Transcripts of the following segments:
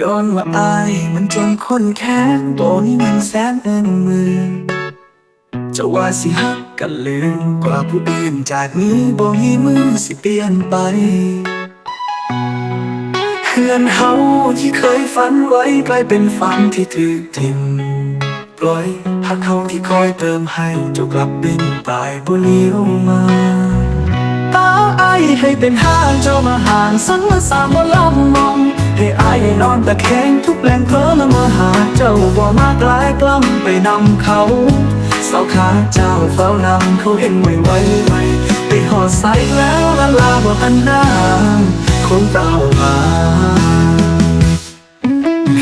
ย้อนว่าอายมันจนคนแค้นตัวนี้มันแสนเอินมือ จะว่าสิฮักกันลืมกว่าผู้อื่นจากนี้บ่มีมือสิเปลี่ยนไปเพื่อนเฮาที่เคยฝันไว้กลายเป็นฝันที่ถูกทิมปล่อยหักเขาที่คอยเติมให้จ้ากลับบินไปบ่เลี้ยวมาตาไอายให้เป็นห้างเจ้ามาห่างสังมาสามบ่ลำมอง ให้อายได้นอนตะแคงทุกแรงเพลอละมาหาเจ้าบ่มาไกลกล้ำไปนำเขาเสาขาเจ้าเฝ้านำเขาเห็นไว้ไว้ไว้ไปหอดใสแล้วละลาบ่อันดาคงเต้ามา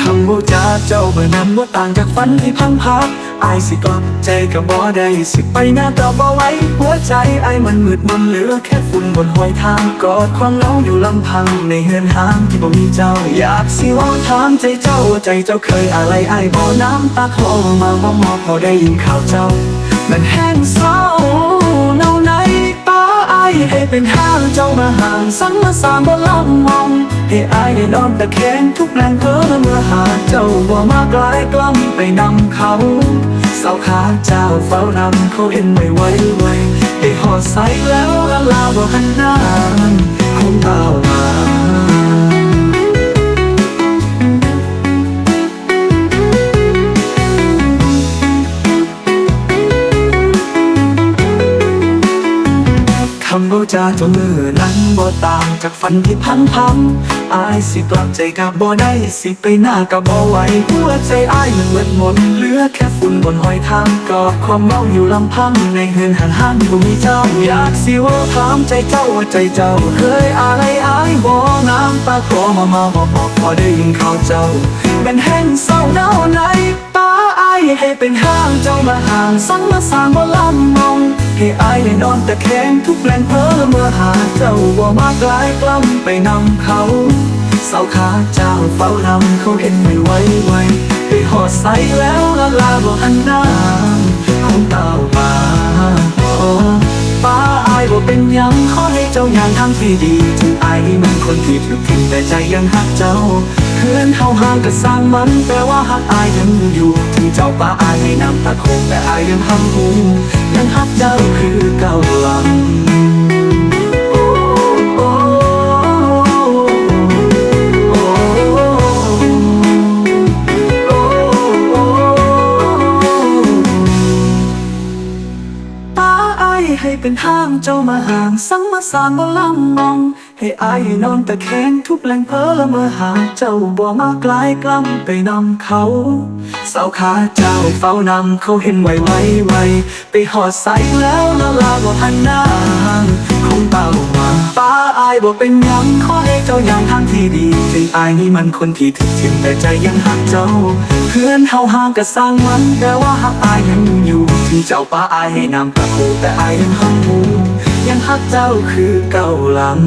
คำว่าจาเจ้าเบอร์นั้นว่าต่างจากฝันที่พังพักอายสิกลับใจก็บ่ได้สิไปหน้าก็บ่ไว้ หัวใจไอมันมืดมนเหลือแค่ฝุ่นบนหอยทางกอดความเหงาอยู่ลำพัง ในเฮือนห้างที่บ่มีเจ้า อยากสิเว่าถามใจเจ้าใจเจ้าเคยอะไรไอบ่น้ำตาคลอมาบ่มอพอได้ยินข่าวเจ้า มันแห้งเศร้าเนาในตาไอให้เป็นห้างเจ้ามาห่างสังมาสามบ่ลำมอง ให้อายได้นอนตะแคงทุกแรงเพ้อเมื่อหาเจ้าบ่มากลกล้ำไปนำเขาเสาขาเจ้าเฝ้านำเขาเห็นไม่ไหวไวได้หอดใสแล้วละลาบ่หันหน้าคงเต้ามาำว่าจาจนมือนั้นบ่ต่างจากฝันที่พังพังอายสิกลับใจกับบ่ได้สิไปหน้ากับบ่ไหวหัวใจอายมันเวทมนต์เหลือแค่ฝุ่นบนหอยทางกอดความเมาอยู่ลำพังในเฮือนหันห้างที่บ่มีเจ้าอยากสิเว่าถามใจเจ้าว่าใจเจ้าเคยอะไรอายบ่น้ำตาคลอมามาบอกบอกพอได้ยินข่าวเจ้าเป็นแห้งเศร้าหนาวใน ให้เป็นห้างเจ้ามาห่างสังมาสร้างบ่ลำมอง ให้อายได้นอนตะแคงทุกแรงเพ้อเมื่อหาเจ้าว่ามากลกล้ำไปนำเขาเสาขาเจ้าเฝ้านำเขาเห็นไม่ไหวไวไปหอดใสแล้วละลาบ่หันหน้าคงเต้ามาป้าอายบ่เป็นยังขอให้เจ้าอย่างทางที่ดีถึงอายมันคนที่ถูกทิ้งแต่ใจยังหักเจ้า พื่อนเฮาห่างก็สร้างมันแต่ว่าหักอายยังอยู่ ถึงเจ้าป้าอายให้น้ำตาคงแต่อายยังหังหูยังหักเจ้าคือเก่าลัง เป็นห้างเจ้ามาห่างสังมาสานบ่ลำมอง ให้อายนอนตะแคงทุกแรงเพอละเมื่อหาเจ้าบ่มาไกลกล้ำไปนำเขาเสาขาเจ้าเฝ้านำเขาเห็นไวไวไวไปหอดใสแล้วละลาบ่หันหน้าคงเต้ามาป้าอายบ่เป็นยังขอให้เจ้าย่างทางที่ดีถึงอายนี่มันคนที่ถึกถึงแต่ใจยังหักเจ้า เพื่อนเฮาห่างก็สร้างมันแต่ว่าหักอายยังอยู่ ถึงเจ้าป้าอายให้นำตะคูแต่อายยังหักหูยังหักเจ้าคือเก่าลัง